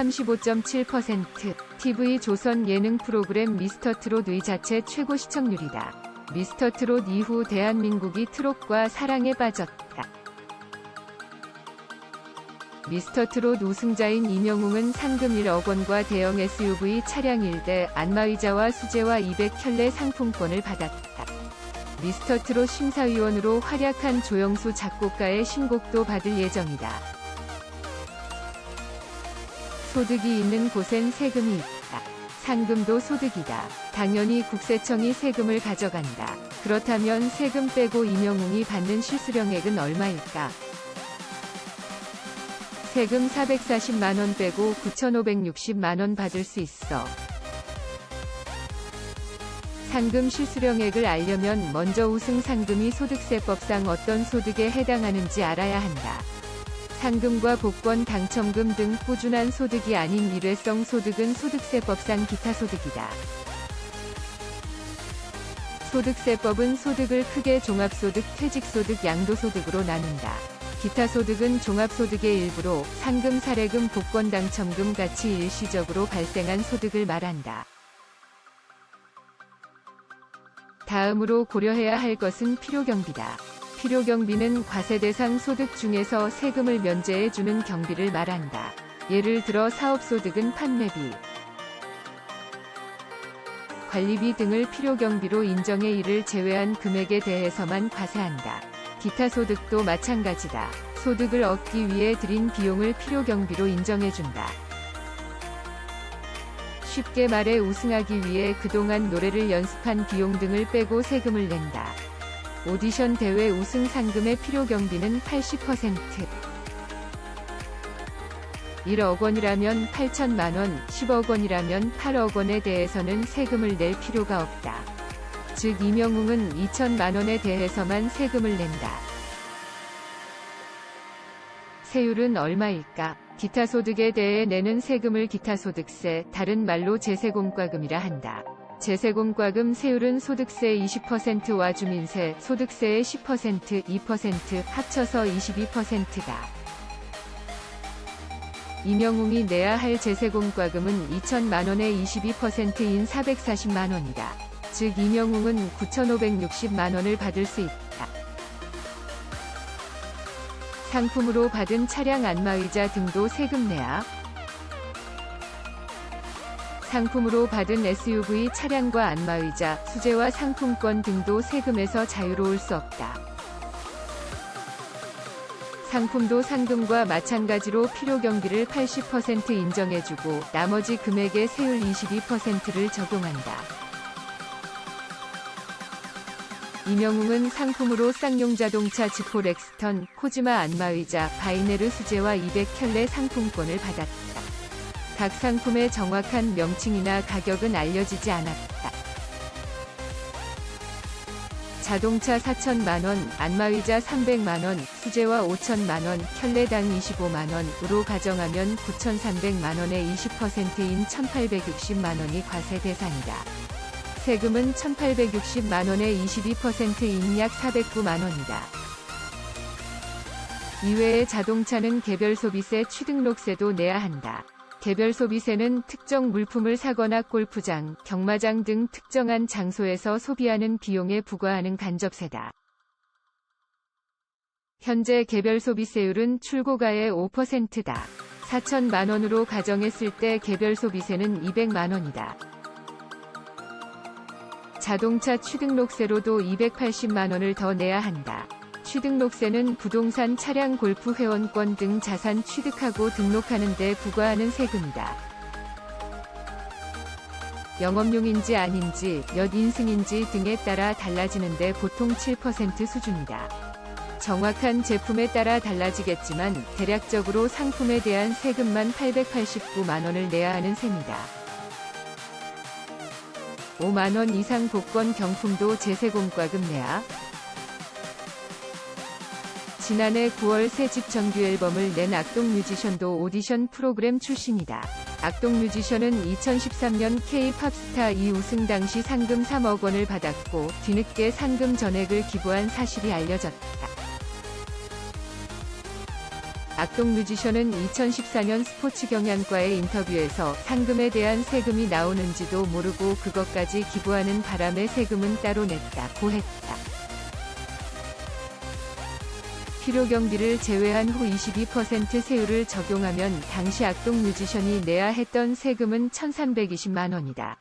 35.7%, TV 조선 예능 프로그램 미스터 트롯 의 자체 최고 시청률이다. 미스터 트롯 이후 대한민국이 트롯과 사랑에 빠졌다. 미스터 트롯 우승자인 이명웅은 상금 1억 원과 대형 SUV 차량 1대 안마의자와 수제화 200켤레 상품권을 받았다. 미스터 트롯 심사위원으로 활약한 조영수 작곡가의 신곡도 받을 예정이다. 소득이 있는 곳엔 세금이 있다. 상금도 소득이다. 당연히 국세청이 세금을 가져간다. 그렇다면 세금 빼고 이명웅이 받는 실수령액은 얼마일까? 세금 440만원 빼고 9,560만원 받을 수 있어. 상금 실수령액을 알려면 먼저 우승 상금이 소득세법상 어떤 소득에 해당하는지 알아야 한다. 상금과 복권 당첨금 등 꾸준한 소득이 아닌 일회성 소득은 소득세법상 기타 소득이다. 소득세법은 소득을 크게 종합소득, 퇴직소득, 양도소득으로 나눈다. 기타 소득은 종합소득의 일부로 상금, 사례금, 복권 당첨금 같이 일시적으로 발생한 소득을 말한다. 다음으로 고려해야 할 것은 필요경비다. 필요 경비는 과세 대상 소득 중에서 세금을 면제해 주는 경비를 말한다. 예를 들어 사업 소득은 판매비, 관리비 등을 필요 경비로 인정해 이를 제외한 금액에 대해서만 과세한다. 기타 소득도 마찬가지다. 소득을 얻기 위해 들인 비용을 필요 경비로 인정해 준다. 쉽게 말해 우승하기 위해 그동안 노래를 연습한 비용 등을 빼고 세금을 낸다. 오디션 대회 우승 상금의 필요 경비는 80%. 1억 원이라면 8천만 원, 10억 원이라면 8억 원에 대해서는 세금을 낼 필요가 없다. 즉 이명웅은 2천만 원에 대해서만 세금을 낸다. 세율은 얼마일까? 기타 소득에 대해 내는 세금을 기타소득세, 다른 말로 제세공과금이라 한다. 제세공과금 세율은 소득세 20%와 주민세, 소득세의 10%, 2% 합쳐서 22%다. 이명웅이 내야 할 제세공과금은 2천만 원의 22%인 440만 원이다. 즉 이명웅은 9,560만 원을 받을 수 있다. 상품으로 받은 차량 안마의자 등도 세금 내야. 상품으로 받은 SUV 차량과 안마의자, 수제화 상품권 등도 세금에서 자유로울 수 없다. 상품도 상금과 마찬가지로 필요 경비를 80% 인정해주고 나머지 금액에 세율 22%를 적용한다. 이명웅은 상품으로 쌍용 자동차 지포 렉스턴, 코지마 안마의자, 바이네르 수제화 200켤레 상품권을 받았다. 각 상품의 정확한 명칭이나 가격은 알려지지 않았다. 자동차 4천만원, 안마의자 300만원, 수제화 5천만원, 켤레당 25만원으로 가정하면 9,300만원의 20%인 1,860만원이 과세 대상이다. 세금은 1,860만원의 22%인 약 409만원이다. 이외에 자동차는 개별 소비세 취등록세도 내야 한다. 개별 소비세는 특정 물품을 사거나 골프장, 경마장 등 특정한 장소에서 소비하는 비용에 부과하는 간접세다. 현재 개별 소비세율은 출고가의 5%다. 4천만 원으로 가정했을 때 개별 소비세는 200만 원이다. 자동차 취등록세로도 280만 원을 더 내야 한다. 취등록세는 부동산 차량 골프 회원권 등 자산 취득하고 등록하는 데 부과하는 세금이다. 영업용인지 아닌지, 몇 인승인지 등에 따라 달라지는데 보통 7% 수준이다. 정확한 제품에 따라 달라지겠지만 대략적으로 상품에 대한 세금만 889만원을 내야 하는 셈이다. 5만원 이상 복권 경품도 제세공과금 내야 지난해 9월 새 집 정규 앨범을 낸 악동 뮤지션도 오디션 프로그램 출신이다. 악동 뮤지션은 2013년 K-팝스타 2우승 당시 상금 3억 원을 받았고 뒤늦게 상금 전액을 기부한 사실이 알려졌다. 악동 뮤지션은 2014년 스포츠 경향과의 인터뷰에서 상금에 대한 세금이 나오는지도 모르고 그것까지 기부하는 바람에 세금은 따로 냈다고 했다. 필요 경비를 제외한 후 22% 세율을 적용하면 당시 악동 뮤지션이 내야 했던 세금은 1320만 원이다.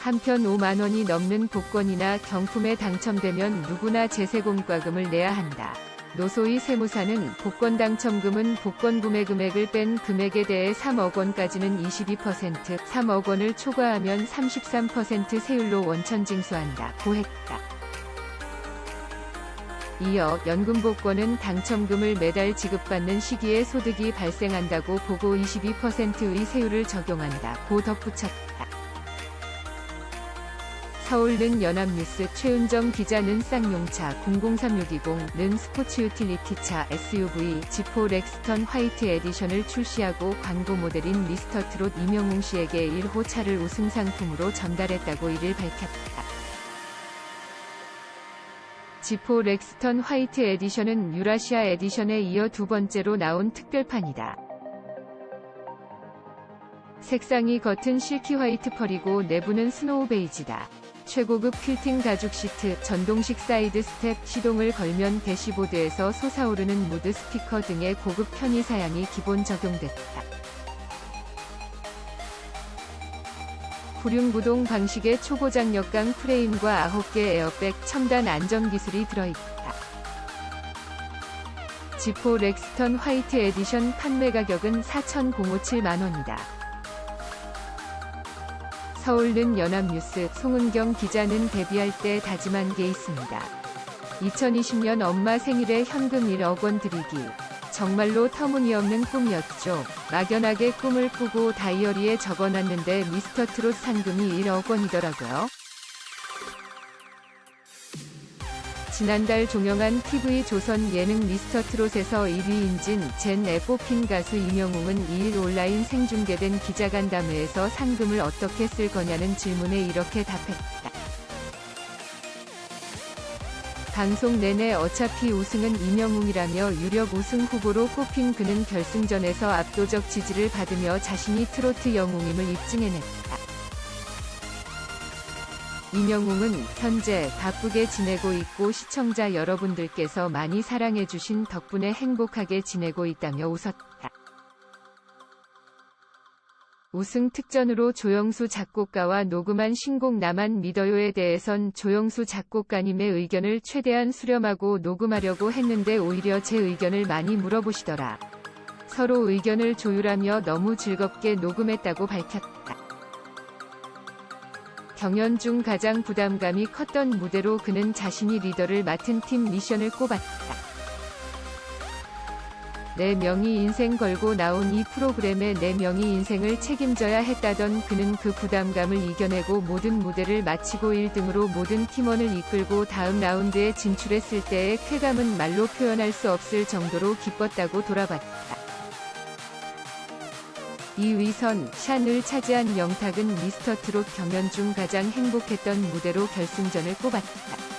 한편 5만 원이 넘는 복권이나 경품에 당첨되면 누구나 제세공과금을 내야 한다. 노소희 세무사는 복권 당첨금은 복권 구매 금액을 뺀 금액에 대해 3억 원까지는 22%, 3억 원을 초과하면 33% 세율로 원천 징수한다고 했다. 이어 연금 복권은 당첨금을 매달 지급받는 시기에 소득이 발생한다고 보고 22%의 세율을 적용한다 고 덧붙였다. 서울는 연합뉴스 최은정 기자는 쌍용차 003620는 스포츠 유틸리티차 SUV 지포 렉스턴 화이트 에디션을 출시하고 광고 모델인 미스터 트롯 이명웅 씨에게 1호 차를 우승 상품으로 전달했다고 이를 밝혔다. 지포 렉스턴 화이트 에디션은 유라시아 에디션에 이어 두 번째로 나온 특별판이다. 색상이 겉은 실키 화이트 펄이고 내부는 스노우 베이지다. 최고급 퀼팅 가죽 시트, 전동식 사이드 스텝, 시동을 걸면 대시보드에서 솟아오르는 무드 스피커 등의 고급 편의 사양이 기본 적용됐다. 구륜구동 방식의 초고장 역강 프레임과 9개 에어백 첨단 안전 기술이 들어있다. 지포 렉스턴 화이트 에디션 판매 가격은 4,057만원이다. 서울는 연합뉴스 송은경 기자는 데뷔할 때 다짐한 게 있습니다. 2020년 엄마 생일에 현금 1억 원 드리기. 정말로 터무니없는 꿈이었죠. 막연하게 꿈을 꾸고 다이어리에 적어놨는데 미스터 트롯 상금이 1억 원이더라고요. 지난달 종영한 TV 조선 예능 미스터 트롯에서 1위 인진 젠에 뽑힌 가수 이명웅은 2일 온라인 생중계된 기자간담회에서 상금을 어떻게 쓸 거냐는 질문에 이렇게 답했다. 방송 내내 어차피 우승은 이명웅이라며 유력 우승 후보로 꼽힌 그는 결승전에서 압도적 지지를 받으며 자신이 트로트 영웅임을 입증해냈다. 이명웅은 현재 바쁘게 지내고 있고 시청자 여러분들께서 많이 사랑해주신 덕분에 행복하게 지내고 있다며 웃었다. 우승 특전으로 조영수 작곡가와 녹음한 신곡 나만 믿어요에 대해선 조영수 작곡가님의 의견을 최대한 수렴하고 녹음하려고 했는데 오히려 제 의견을 많이 물어보시더라. 서로 의견을 조율하며 너무 즐겁게 녹음했다고 밝혔다. 경연 중 가장 부담감이 컸던 무대로 그는 자신이 리더를 맡은 팀 미션을 꼽았다. 내 명의 인생 걸고 나온 이 프로그램에 내 명의 인생을 책임져야 했다던 그는 그 부담감을 이겨내고 모든 무대를 마치고 1등으로 모든 팀원을 이끌고 다음 라운드에 진출했을 때의 쾌감은 말로 표현할 수 없을 정도로 기뻤다고 돌아봤다. 2위선 샨을 차지한 영탁은 미스터 트롯 경연 중 가장 행복했던 무대로 결승전을 꼽았다.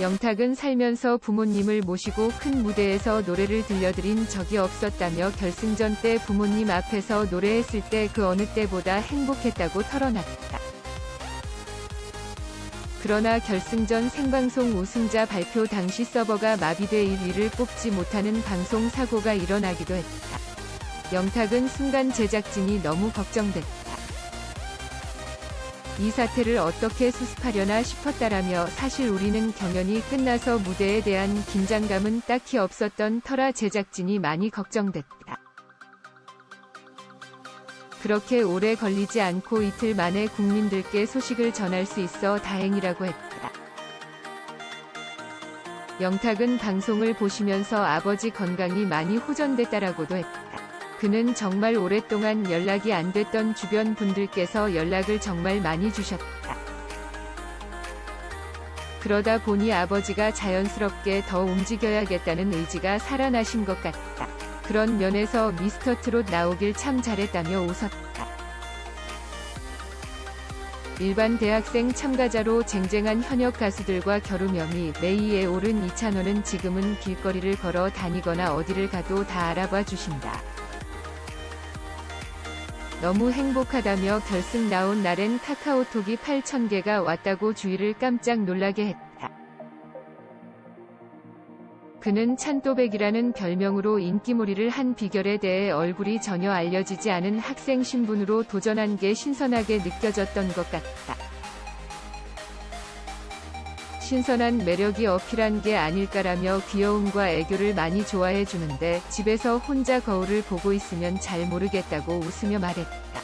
영탁은 살면서 부모님을 모시고 큰 무대에서 노래를 들려드린 적이 없었다며 결승전 때 부모님 앞에서 노래했을 때 그 어느 때보다 행복했다고 털어놨다. 그러나 결승전 생방송 우승자 발표 당시 서버가 마비돼 1위를 뽑지 못하는 방송 사고가 일어나기도 했다. 영탁은 순간 제작진이 너무 걱정됐다. 이 사태를 어떻게 수습하려나 싶었다라며 사실 우리는 경연이 끝나서 무대에 대한 긴장감은 딱히 없었던 터라 제작진이 많이 걱정됐다. 그렇게 오래 걸리지 않고 이틀 만에 국민들께 소식을 전할 수 있어 다행이라고 했다. 영탁은 방송을 보시면서 아버지 건강이 많이 호전됐다라고도 했다. 그는 정말 오랫동안 연락이 안 됐던 주변 분들께서 연락을 정말 많이 주셨다. 그러다 보니 아버지가 자연스럽게 더 움직여야겠다는 의지가 살아나신 것 같다. 그런 면에서 미스터 트롯 나오길 참 잘했다며 웃었다. 일반 대학생 참가자로 쟁쟁한 현역 가수들과 겨루며미 메이에 오른 이찬원은 지금은 길거리를 걸어 다니거나 어디를 가도 다 알아봐 주신다. 너무 행복하다며 결승 나온 날엔 카카오톡이 8,000개가 왔다고 주위를 깜짝 놀라게 했다. 그는 찬또백이라는 별명으로 인기몰이를 한 비결에 대해 얼굴이 전혀 알려지지 않은 학생 신분으로 도전한 게 신선하게 느껴졌던 것 같다. 신선한 매력이 어필한 게 아닐까라며 귀여움과 애교를 많이 좋아해 주는데 집에서 혼자 거울을 보고 있으면 잘 모르겠다고 웃으며 말했다.